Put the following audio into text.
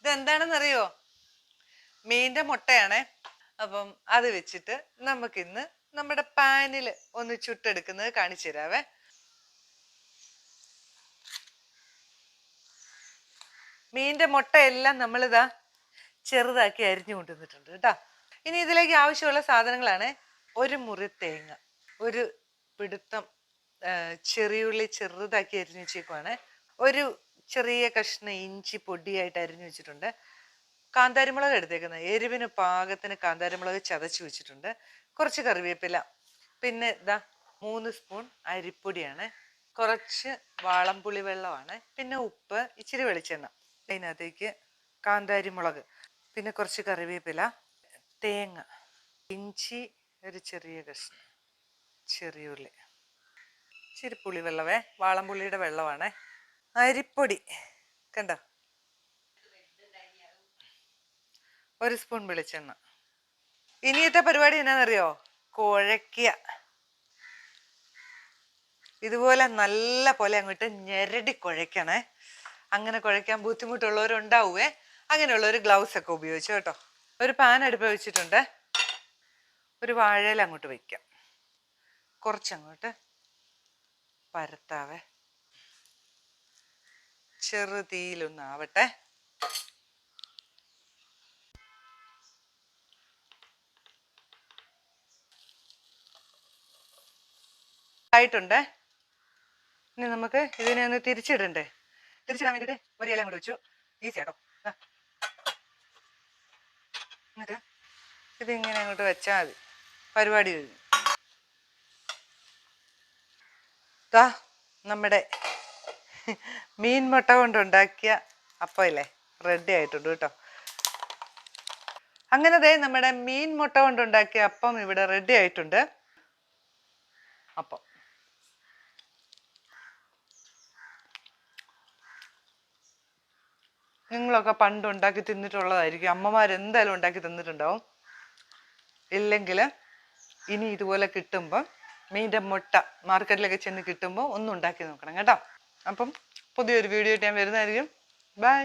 ഇതെന്താണെന്നറിയോ? മീന്റെ മുട്ടയാണേ. അപ്പം അത് വെച്ചിട്ട് നമുക്കിന്ന് നമ്മുടെ പാനിൽ ഒന്ന് ചുട്ടെടുക്കുന്നത് കാണിച്ചു തരാവേ. മീന്റെ മുട്ടയെല്ലാം നമ്മളിതാ ചെറുതാക്കി അരിഞ്ഞു കൊണ്ടുവന്നിട്ടുണ്ട് കേട്ടോ. ഇനി ഇതിലേക്ക് ആവശ്യമുള്ള സാധനങ്ങളാണ് ഒരു മുറി തേങ്ങ ഒരു പിടുത്തം ചെറിയുള്ളി ചെറുതാക്കി അരിഞ്ഞു വെച്ചേക്കുവാണ്. ഒരു ചെറിയ കഷ്ണ ഇഞ്ചി പൊടിയായിട്ട് അരിഞ്ഞു വെച്ചിട്ടുണ്ട്. കാന്താരിമുളക് എടുത്തേക്കുന്നത്. എരിവിന് പാകത്തിന് കാന്താരിമുളക് ചതച്ച് വെച്ചിട്ടുണ്ട്. കുറച്ച് കറിവേപ്പില. പിന്നെ ഇതാ മൂന്ന് സ്പൂൺ അരിപ്പൊടിയാണ്. കുറച്ച് വാളംപുളി വെള്ളമാണ്. പിന്നെ ഉപ്പ് ഇച്ചിരി വെളിച്ചെണ്ണ. അതിനകത്തേക്ക് കാന്താരിമുളക്. പിന്നെ കുറച്ച് കറിവേപ്പില. തേങ്ങ. ഇഞ്ചി ഒരു ചെറിയ കഷ്ണം. ചെറിയുള്ളി ഇച്ചിരി പുളിവെള്ളമേ. വാളംപുള്ളിയുടെ വെള്ളമാണ്. അരിപ്പൊടി. കണ്ടോ? ഒരു സ്പൂൺ വെളിച്ചെണ്ണ. ഇനിയത്തെ പരിപാടി എന്നാന്നറിയോ? കുഴയ്ക്കുക ഇതുപോലെ നല്ല പോലെ അങ്ങോട്ട് ഞെരടി കുഴയ്ക്കണേ. അങ്ങനെ കുഴയ്ക്കാൻ ബുദ്ധിമുട്ടുള്ളവരുണ്ടാവുമേ അങ്ങനെയുള്ളവർ ഗ്ലൗസ് ഒക്കെ ഉപയോഗിച്ചു കേട്ടോ. ഒരു പാൻ അടുപ്പ് വെച്ചിട്ടുണ്ട്. ഒരു വാഴയിൽ അങ്ങോട്ട് വയ്ക്കാം കുറച്ചങ്ങോട്ട് പരത്താവേ. ചെറു തീയിലൊന്നാവട്ടെ ആയിട്ടുണ്ട്. ഇനി നമുക്ക് ഇതിനെ ഒന്ന് തിരിച്ചിടണ്ടേ? തിരിച്ചിടാൻ വേണ്ടിയിട്ട് ഒരു ഇല അങ്ങോട്ട് വെച്ചു. ഈസി ആട്ടോ. എന്നിട്ട് ഇതിങ്ങനെ അങ്ങോട്ട് വെച്ചാൽ മതി. പരിപാടി കഴിഞ്ഞു. നമ്മുടെ മീൻ മുട്ട കൊണ്ടുണ്ടാക്കിയ അപ്പം ഇല്ലേ റെഡി ആയിട്ടുണ്ട് കേട്ടോ. അങ്ങനെ ദേ നമ്മുടെ മീൻ മുട്ട കൊണ്ടുണ്ടാക്കിയ അപ്പം ഇവിടെ റെഡി ആയിട്ടുണ്ട്. അപ്പം. നിങ്ങളൊക്കെ പണ്ട് ഉണ്ടാക്കി തിന്നിട്ടുള്ളതായിരിക്കും. അമ്മമാർ എന്തായാലും ഉണ്ടാക്കി തിന്നിട്ടുണ്ടാവും. ഇല്ലെങ്കിൽ ഇനി ഇതുപോലെ കിട്ടുമ്പോൾ മീന്റെ മുട്ട മാർക്കറ്റിലൊക്കെ ചെന്ന് കിട്ടുമ്പോൾ ഒന്ന് ഉണ്ടാക്കി നോക്കണം കേട്ടോ. അപ്പം പുതിയൊരു വീഡിയോ ആയിട്ട് ഞാൻ വരുന്നതായിരിക്കും. ബൈ